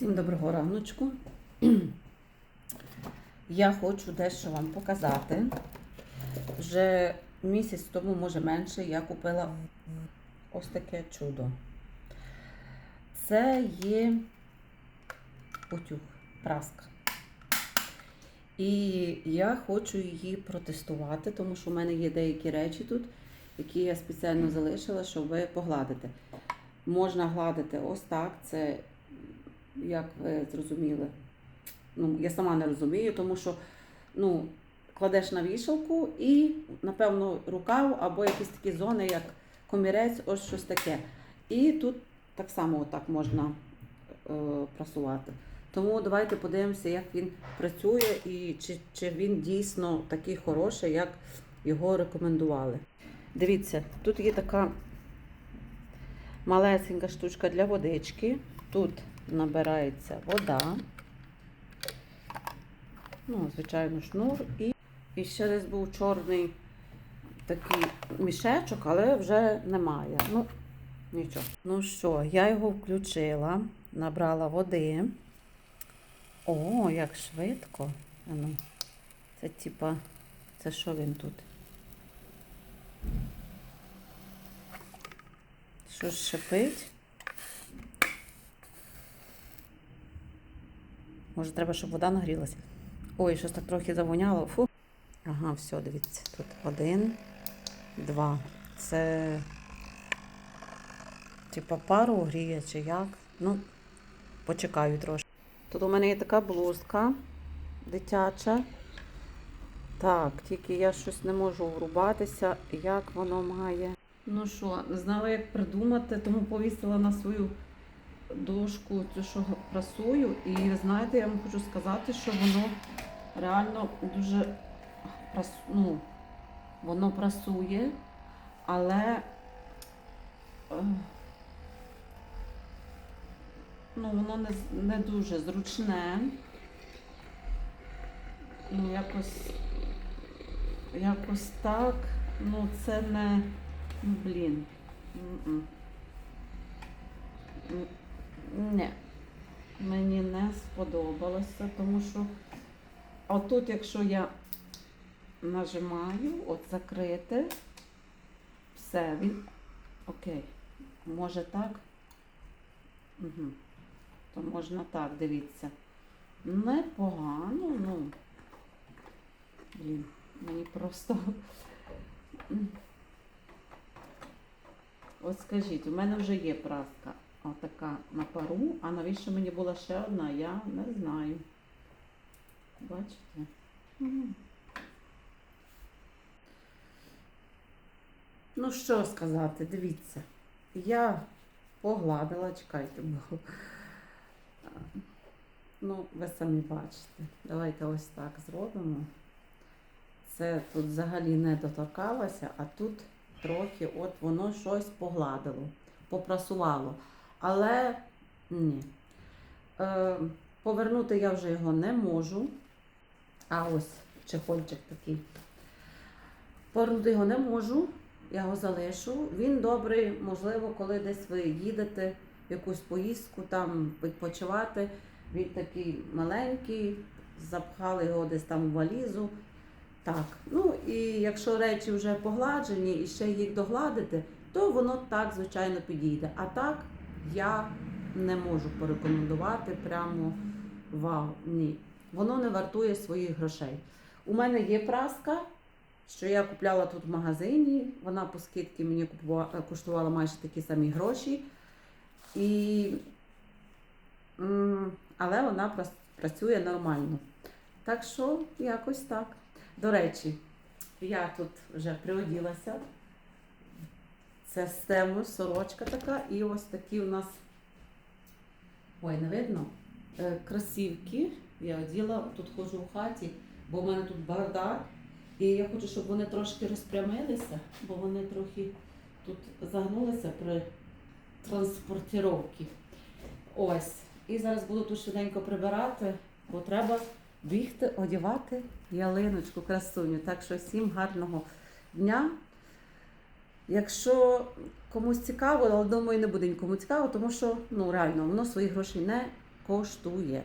Всім доброго раночку. Я хочу дещо вам показати. Вже місяць тому, може менше, я купила ось таке чудо. Це є утюг, праска. І я хочу її протестувати, тому що в мене є деякі речі тут, які я спеціально залишила, щоб ви погладити. Можна гладити ось так. Це як ви зрозуміли, ну, я сама не розумію, тому що ну, кладеш на вішалку і, напевно, рукав або якісь такі зони, як комірець, ось щось таке. І тут так само отак можна е, прасувати. Тому давайте подивимося, як він працює і чи, чи він дійсно такий хороший, як його рекомендували. Дивіться, тут є така малесенька штучка для водички. Тут набирається вода. Ну, звичайно, шнур. І, і ще десь був чорний такий мішечок, але вже немає. Ну, нічого. Ну що, я його включила, набрала води. О, як швидко. Це типа, це що він тут? Що ж шипить? Може, треба, щоб вода нагрілася. Ой, щось так трохи завоняло. Фу. Ага, все, дивіться. Тут один, два. Це типа пару гріє чи як. Ну, почекаю трошки. Тут у мене є така блузка дитяча. Так, тільки я щось не можу врубатися, як воно має. Ну що, не знала, як придумати, тому повісила на свою дошку цю, що прасую. І знаєте, я вам хочу сказати, що воно реально дуже ну, воно прасує, але е, ну, воно не, не дуже зручне. Ну, якось, якось так. Ну, це не. Блін. М, Мені не сподобалося, тому що отут, якщо я нажимаю, от закрити, все, він. Окей. Може так? Угу. То можна так, дивіться. Непогано, ну. Блін, мені просто. От скажіть, у мене вже є праска отака на пару, а навіщо мені була ще одна, я не знаю. Бачите? Мгм. Ну, що сказати, дивіться. Я погладила, чекайте, бо. Ну, ви самі бачите. Давайте ось так зробимо. Це тут взагалі не доторкалося, а тут трохи от воно щось погладило, попрасувало. Але ні. Е, повернути я вже його не можу. А ось чехольчик такий. Повернути його не можу, я його залишу. Він добрий, можливо, коли десь ви їдете в якусь поїздку, там відпочивати. Він такий маленький, запхали його десь там у валізу. Так, ну і якщо речі вже погладжені і ще їх догладити, то воно так, звичайно, підійде. А так я не можу порекомендувати прямо вау, ні. Воно не вартує своїх грошей. У мене є праска, що я купляла тут в магазині. Вона по скидці мені купува- коштувала майже такі самі гроші. І, але вона працює нормально. Так що якось так. До речі, я тут вже приоділася. Це з тему сорочка така, і ось такі у нас. Ой, не видно? Е, кросівки. Я оділа, тут ходжу в хаті, бо в мене тут бардак. І я хочу, щоб вони трошки розпрямилися, бо вони трохи тут загнулися при транспортіровці. Ось. І зараз буду тут швиденько прибирати, бо треба бігти, одягати ялиночку, красуню. Так що всім гарного дня. Якщо комусь цікаво, але думаю, не буде нікому цікаво, тому що ну реально воно своїх грошей не коштує